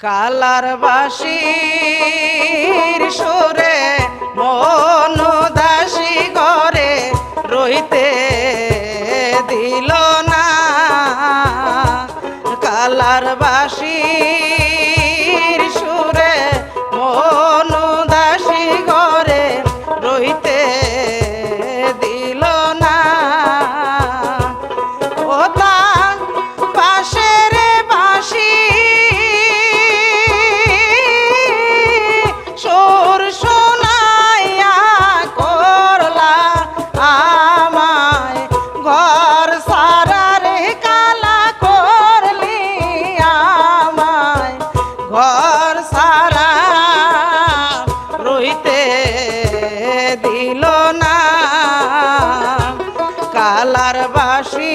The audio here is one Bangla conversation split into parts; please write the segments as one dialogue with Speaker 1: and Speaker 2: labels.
Speaker 1: কালার বাসির সুরে মন দাসী ঘরে রইতে দিল না। কালার বাসির দিল না। কালার বাসির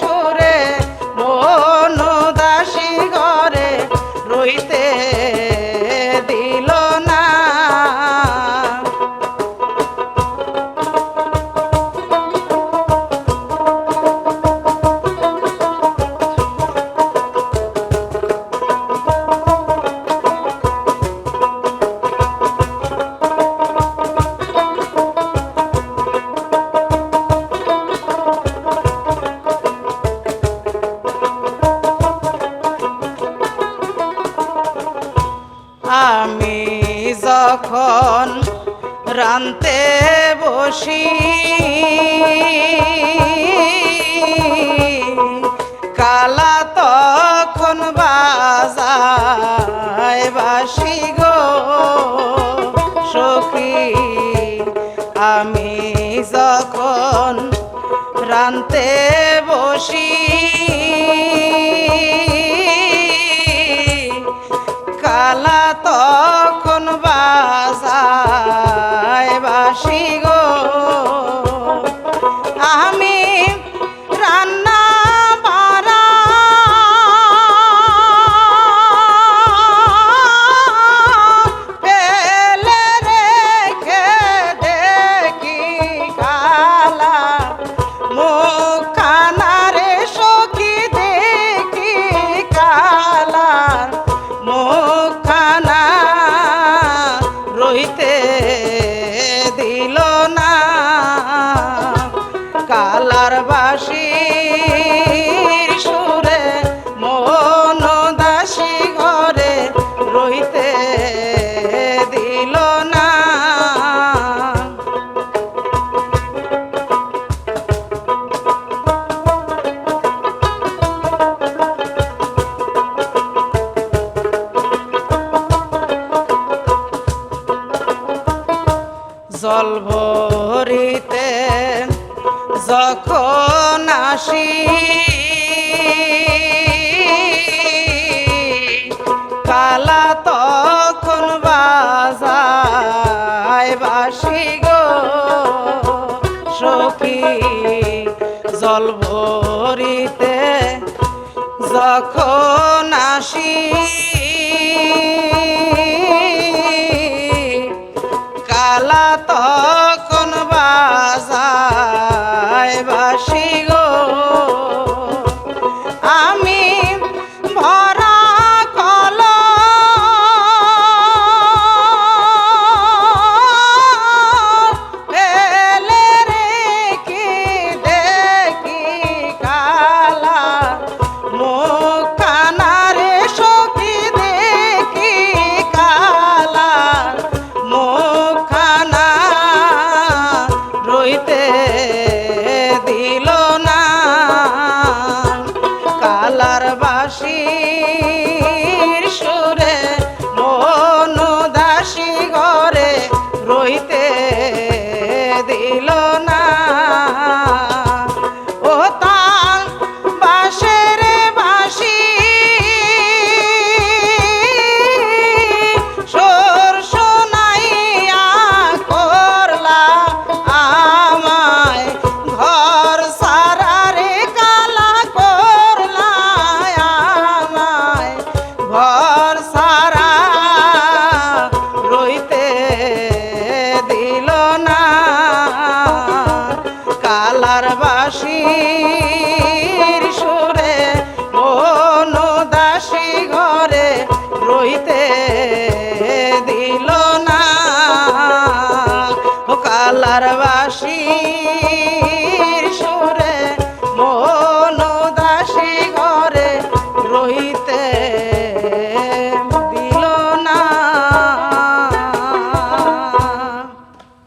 Speaker 1: সুরে মন দাসী ঘরে রইতে আমি যখন রানতে বসি কালা তখন বাজায় বাসি গো সখী। আমি যখন রানতে বসি কালা তখন জল ভরিতে যখন আসি কালা তখন বাজায় বাসি গো সখী। জল ভরিতে যখন আসি যেতে দিল না। ও কালার বাসী সুরে মন